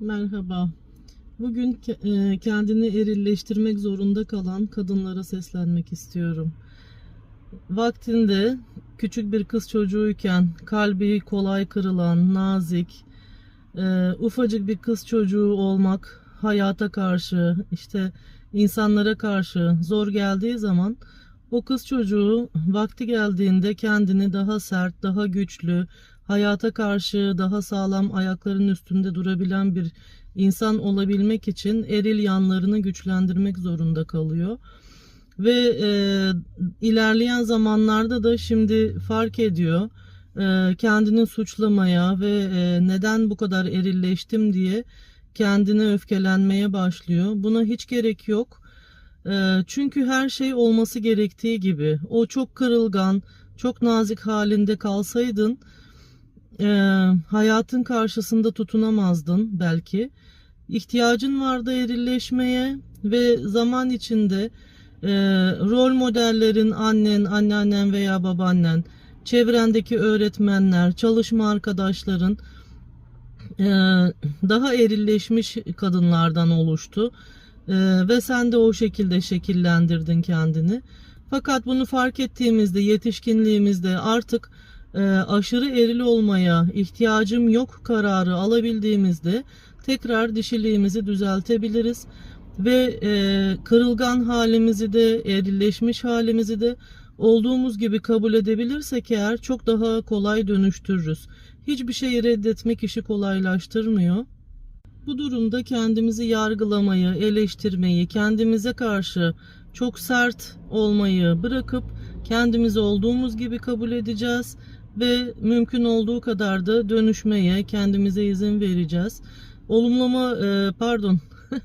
Merhaba. Bugün e, kendini erilleştirmek zorunda kalan kadınlara seslenmek istiyorum. Vaktinde küçük bir kız çocuğuyken kalbi kolay kırılan, nazik, e, ufacık bir kız çocuğu olmak hayata karşı, işte insanlara karşı zor geldiği zaman o kız çocuğu vakti geldiğinde kendini daha sert, daha güçlü, hayata karşı daha sağlam ayakların üstünde durabilen bir insan olabilmek için eril yanlarını güçlendirmek zorunda kalıyor. Ve e, ilerleyen zamanlarda da şimdi fark ediyor e, kendini suçlamaya ve e, neden bu kadar erilleştim diye kendine öfkelenmeye başlıyor. Buna hiç gerek yok. Çünkü her şey olması gerektiği gibi. O çok kırılgan, çok nazik halinde kalsaydın hayatın karşısında tutunamazdın belki. İhtiyacın vardı erilleşmeye ve zaman içinde rol modellerin annen, anneannen veya babaannen, çevrendeki öğretmenler, çalışma arkadaşların daha erilleşmiş kadınlardan oluştu. E, ve sen de o şekilde şekillendirdin kendini. Fakat bunu fark ettiğimizde, yetişkinliğimizde artık e, aşırı eril olmaya ihtiyacım yok kararı alabildiğimizde tekrar dişiliğimizi düzeltebiliriz ve e, kırılgan halimizi de erilleşmiş halimizi de olduğumuz gibi kabul edebilirsek eğer çok daha kolay dönüştürürüz. Hiçbir şeyi reddetmek işi kolaylaştırmıyor. Bu durumda kendimizi yargılamayı, eleştirmeyi, kendimize karşı çok sert olmayı bırakıp kendimizi olduğumuz gibi kabul edeceğiz ve mümkün olduğu kadar da dönüşmeye kendimize izin vereceğiz. Olumlama e, pardon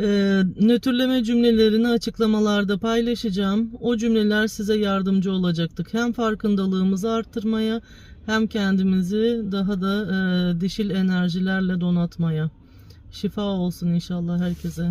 e, nötrleme cümlelerini açıklamalarda paylaşacağım. O cümleler size yardımcı olacaktır. Hem farkındalığımızı arttırmaya hem kendimizi daha da e, dişil enerjilerle donatmaya. Şifa olsun inşallah herkese.